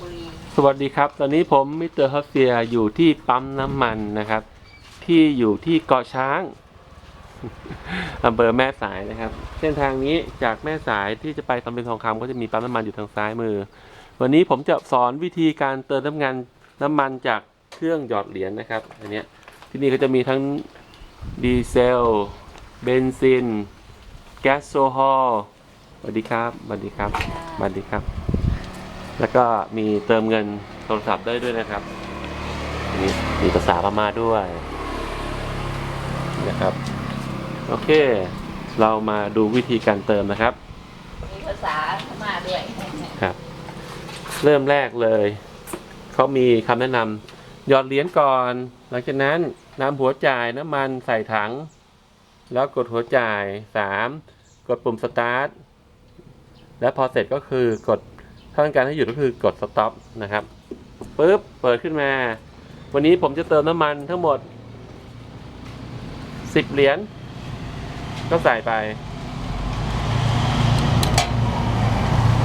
บุรีสวัสดีครับ ตอนนี้ผมมิสเตอร์ฮัสเซียอยู่ที่ปั๊มน้ำมันนะครับ ที่อยู่ที่เกาะช้างอำเภอแม่สายนะครับ เส้นทางนี้จากแม่สายที่จะไปตำบลทองคำก็จะมีปั๊มน้ำมันอยู่ทางซ้ายมือ วันนี้ผมจะสอนวิธีการเติมน้ำมันน้ำมันจากเครื่องหยอดเหรียญนะครับอันนี้ที่นี่ก็จะมีทั้งดีเซล เบนซิน แก๊สโซฮอลสวัสดีครับสวัสดีครับสวัสดีครับ แล้วก็มีเติมเงินโทรศัพท์ได้ด้วยนะครับ มีมีภาษาพม่าด้วยนะครับ โอเค เรามาดูวิธีการเติมนะครับ มีภาษาพม่าด้วยครับ เริ่มแรกเลย เขามีคำแนะนำหยอดเหรียญก่อน หลังจากนั้นนำหัวจ่ายน้ำมันใส่ถัง แล้วกดหัวจ่ายสามกดปุ่มสตาร์ท แล้วพอเสร็จก็คือกด ถ้าต้องการให้หยุดก็คือกดสต็อปนะครับปุ๊บเปิดขึ้นมา วันนี้ผมจะเติมน้ำมันทั้งหมดสิบเหรียญก็ใส่ไป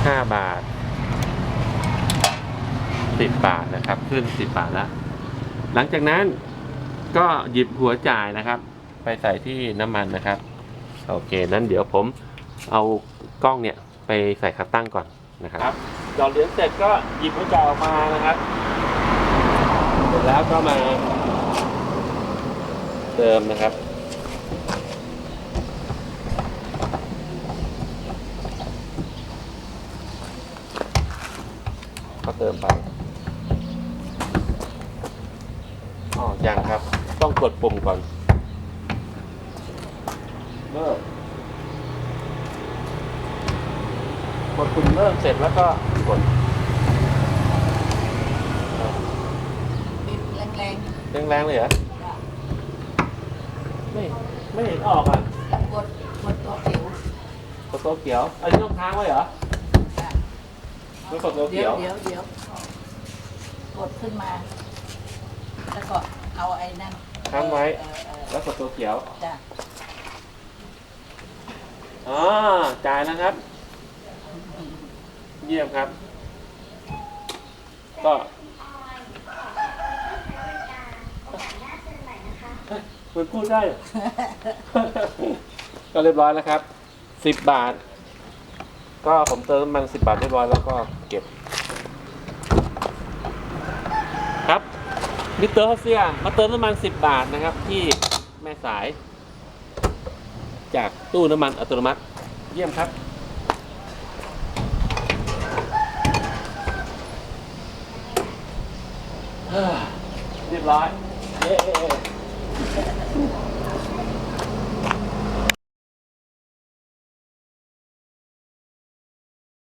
ห้าบาทสิบบาทนะครับ ขึ้นสิบบาทแล้ว หลังจากนั้นก็หยิบหัวจ่ายนะครับ ไปใส่ที่น้ำมันนะครับ โอเค นั้นเดี๋ยวผมเอากล้องเนี่ยไปใส่ขาตั้งก่อนนะครับ หยอดเหรียญเสร็จก็หยิบหัวจ่ายออกมานะครับ เสร็จแล้วก็มา เติมนะครับก็เติมไปอ๋อยังครับ ต้องกดปุ่มก่อนเริ่มกดปุ่มเริ่มเสร็จแล้วก็ กดบิดแรงแรงๆเลยเหรอๆไม่ ไม่เห็นออกอะกดกดตัวผิวกดตัวเขียวอันนี้ต้องค้างไว้เหรอไม่กดตัวเดี๋เขียยววเดี๋ยวเดี๋ยวกดขึ้นมา แล้วก็เอาไอ้นั่นค้างไว้ เออเออแล้วกดตัวเขียว จ้ะ อ๋อจ่ายแล้วครับ เยี่ยมครับ ก็เฮ้ยมันพูดได้เหรอ ก็เรียบร้อยแล้วครับสิบบาท ก็ผมเติมน้ำมันสิบบาทเรียบร้อยแล้วก็เก็บ ครับมิสเตอร์ฮัสเซียมาเติมน้ำมันสิบบาทนะครับ ที่แม่สาย จากตู้น้ำมันอัตโนมัติ เยี่ยมครับ เรียบร้อยเย่